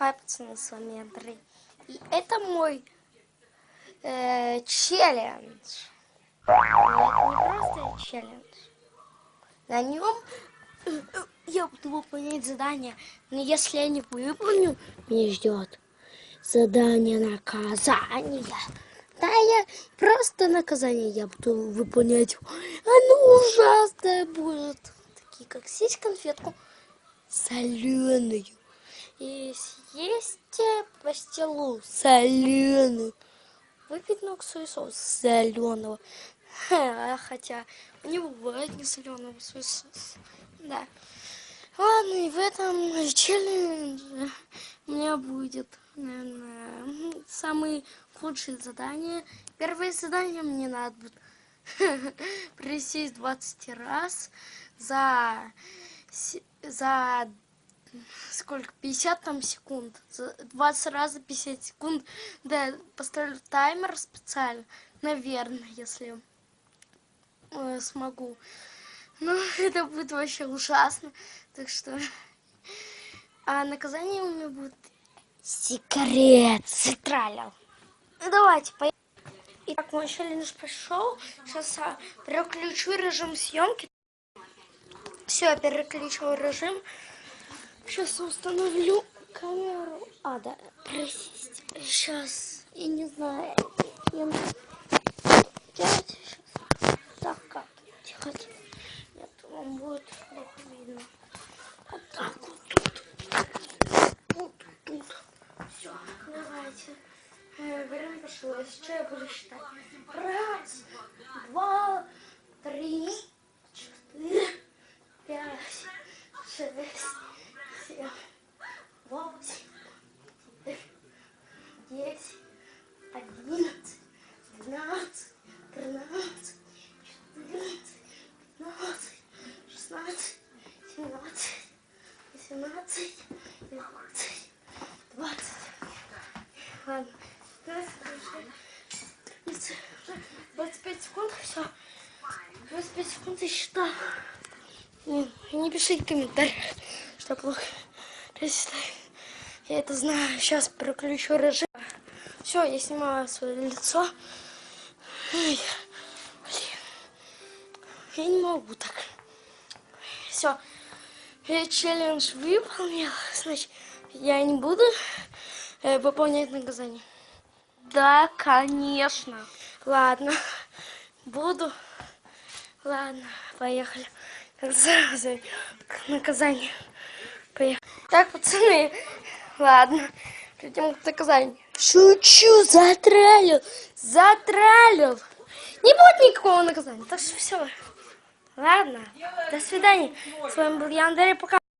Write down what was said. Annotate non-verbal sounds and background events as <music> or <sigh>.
Хай, пацаны, с вами Андрей. И это мой э, челлендж. Это не просто челлендж. На нем <clears throat> я буду выполнять задание. Но если я не выполню, меня ждет задание наказания. Да, я просто наказание я буду выполнять. Оно ужасное будет. Такие, как съесть конфетку соленую. И съесть пастилу соленую. Выпить ноксовый соус соленого. Хотя не бывает не соленого соуса. Да. Ладно, и в этом челлендже у меня будет, наверное, самые худшие задания. Первое задание мне надо будет <laughs> присесть 20 раз за, за сколько, 50 там секунд, за 20 раз за 50 секунд, да, поставлю таймер специально, наверное, если э, смогу. Ну, <laughs> это будет вообще ужасно, так что... А наказание у меня будет секрет, цитралял. Ну, давайте, поехали. Итак, мой челлендж пошел. Сейчас я переключу режим съемки. Все, я переключил режим. Сейчас установлю камеру. А, да, присесть. Сейчас, я не знаю. Я... Делать сейчас. Так, как? Тихо, тихо. Нет, вам будет плохо видно. Вот так вот тут. Вот тут. Все, давайте. Э, Время пошло. Сейчас я буду считать. Раз, два, три, восемнадцать, девятнадцать, двадцать. Ладно. 25 секунд, все. 25 секунд и считаю. Не, пишите в комментариях, что плохо. Я это знаю. Сейчас переключу режим. Все, я снимаю свое лицо. Блин. Я не могу так. Все. Я челлендж выполнил. Значит, я не буду э, выполнять наказание. Да, конечно. Ладно, буду. Ладно, поехали. Наказанию. Поехали. Так, пацаны, ладно, перейдем к наказанию. Шучу, затралил, затралил. Не будет никакого наказания, так что все. Ладно, до свидания. С вами был я, Андрей, пока.